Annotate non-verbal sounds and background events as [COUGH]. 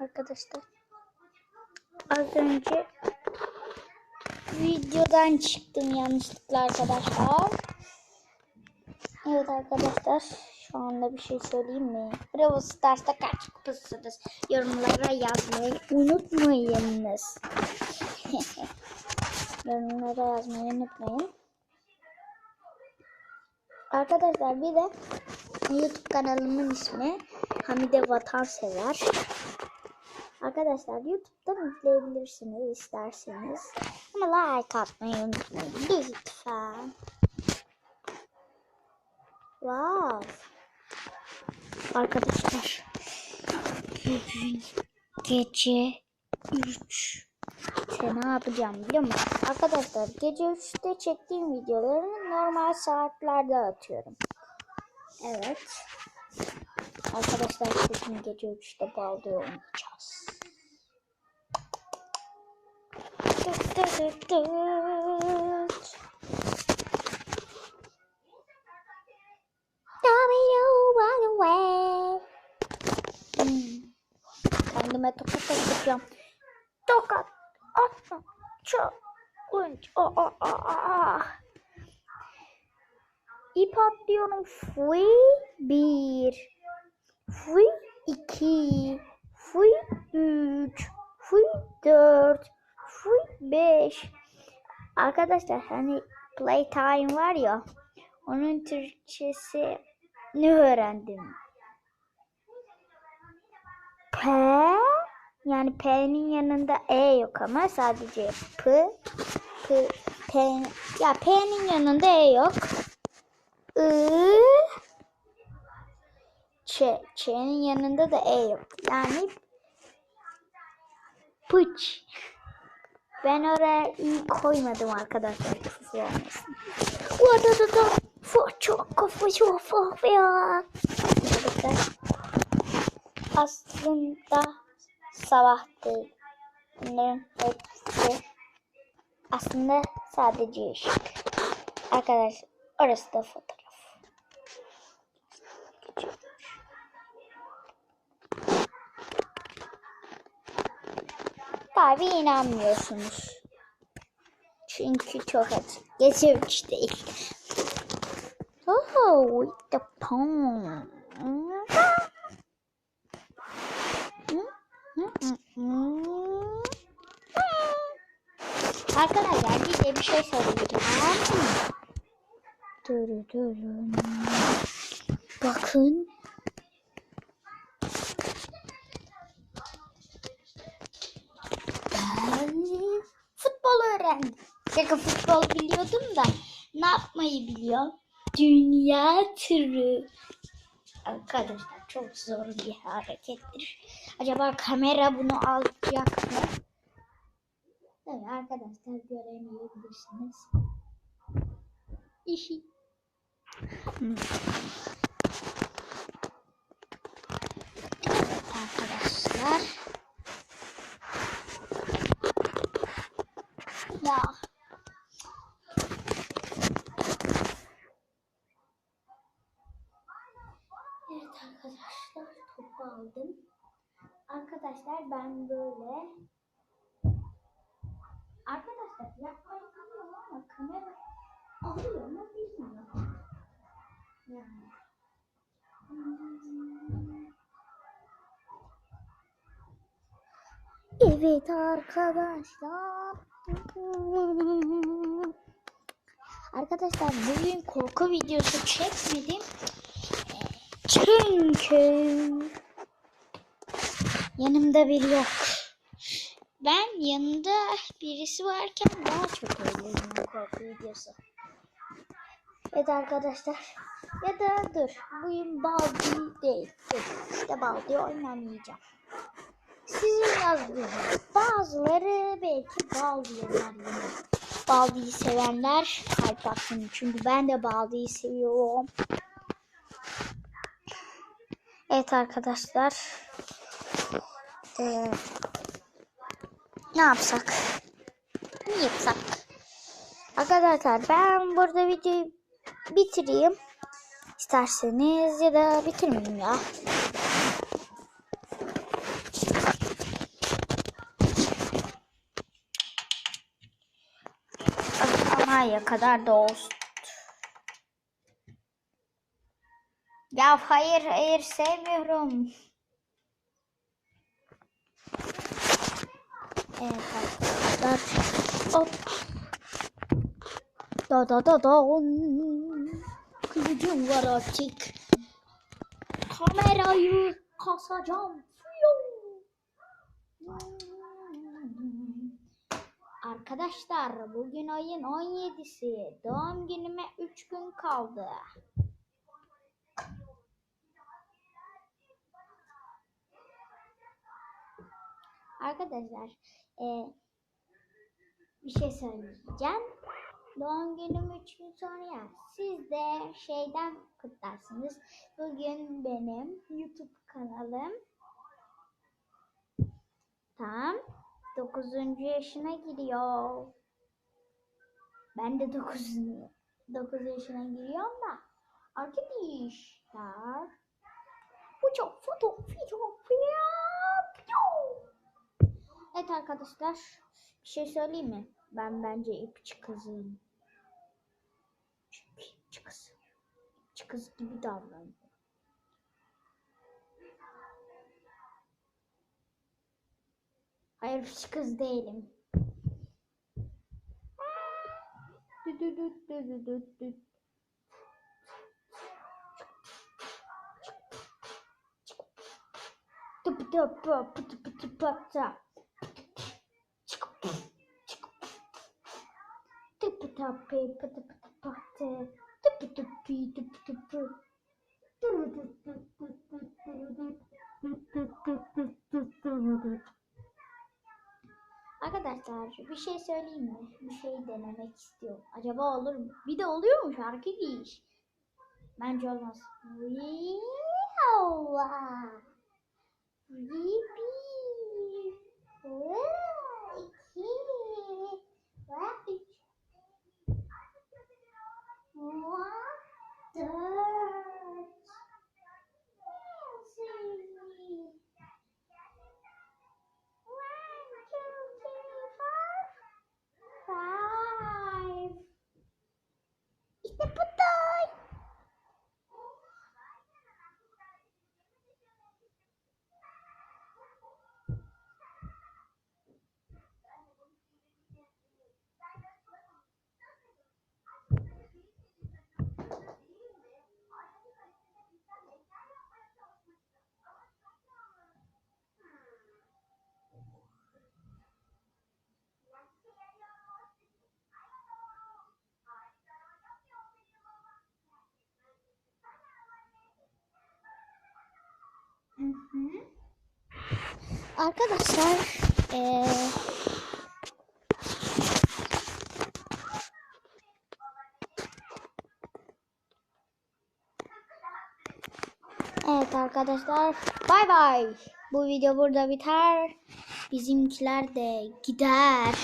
arkadaşlar. Az önce videodan çıktım yanlışlıkla arkadaşlar. Evet arkadaşlar şu anda bir şey söyleyeyim mi? Bravo Stars'ta kaç kupasınız? Yorumlara yazmayı unutmayınız. [LAUGHS] Yorumlara yazmayı unutmayın. Arkadaşlar bir de YouTube kanalımın ismi Hamide Vatansever. Arkadaşlar YouTube'dan izleyebilirsiniz isterseniz. Ama like atmayı unutmayın lütfen. Wow. Arkadaşlar bugün gece 3 ne yapacağım biliyor musun? Arkadaşlar gece 3'te çektiğim videolarımı normal saatlerde atıyorum. Evet. Arkadaşlar bugün gece 3'te balda oynayacağız. Kendime tokat atacağım. Tokat atma. Challenge. Aa, aa, aa, aa. İp atlıyorum. Free bir. Free iki. Free üç. Free dört. Free beş. Arkadaşlar hani playtime var ya. Onun Türkçesi ne öğrendim? P yani P'nin yanında E yok ama sadece P P P ya P'nin yanında E yok. I Ç Ç'nin yanında da E yok. Yani pıç. Ben oraya i koymadım arkadaşlar küfür olmasın. Wadadada çok kafa çok ya. Arkadaşlar aslında sabah değil. Bunların hepsi aslında sadece ışık. Arkadaşlar orası da fotoğraf. Tabi inanmıyorsunuz. Çünkü çok açık. Gece 3 değil. Oh, with the pong. Arkadaşlar size bir şey söyleyeceğim. Durun durun. Bakın. Şaka futbol biliyordum da ne yapmayı biliyorum? Dünya turu. Arkadaşlar çok zor bir harekettir. Acaba kamera bunu alacak mı? Evet arkadaşlar göremeyebilirsiniz. İşi. Hmm. Evet arkadaşlar. Ya. Evet arkadaşlar topu aldım. Arkadaşlar ben böyle Arkadaşlar yapmayı biliyorum ama kamera alıyor mu bilmiyorum. Yani. Evet arkadaşlar. Arkadaşlar bugün korku videosu çekmedim. Çünkü yanımda biri yok. Ben yanında birisi varken daha çok eğleniyorum korku videosu. Evet arkadaşlar. Ya da dur. Bugün Baldi değil. İşte Baldi oynamayacağım. Sizin yazdığınız bazıları belki Baldi'ye yazıyor. Baldi'yi sevenler kalp atsın. Çünkü ben de Baldi'yi seviyorum. Evet arkadaşlar. Ee, ne yapsak? Ne yapsak? Arkadaşlar ben burada videoyu bitireyim. İsterseniz ya da bitirmeyeyim ya. Anaya kadar da. Ya hayır hayır sevmiyorum. Evet arkadaşlar. Hop. Da da da da. Kılıcım var artık. Kamerayı kasacağım. Arkadaşlar bugün ayın 17'si. Doğum günüme 3 gün kaldı. Arkadaşlar e, bir şey söyleyeceğim. Doğum günüm 3 gün sonra ya. Siz de şeyden kutlarsınız. Bugün benim YouTube kanalım tam 9. yaşına giriyor. Ben de 9. 9 yaşına giriyorum da arkadaşlar bu çok foto video video. Evet arkadaşlar bir şey söyleyeyim mi? Ben bence ipçi kızım. Çünkü ipçi kız. İpçi kız gibi davranıyor. Hayır ipçi kız değilim. Dü dü dü dü dü dü dü. Tıpı tıpı pıtı pıtı pıtı. Tıpı tıpı pıtı pıtı pıtı. Tıpı tıpı tıpı tıpı. Arkadaşlar bir şey söyleyeyim mi? Bir şey denemek istiyorum. Acaba olur mu? Bir de oluyor mu şarkı giyiş? Bence olmaz. Wow. Bir, bir, vay, iki, vay, üç, vay, dört, beş, One, two, three, four, five. İşte bu da. Hı hı. Arkadaşlar eee Evet arkadaşlar bay bay. Bu video burada biter. Bizimkiler de gider.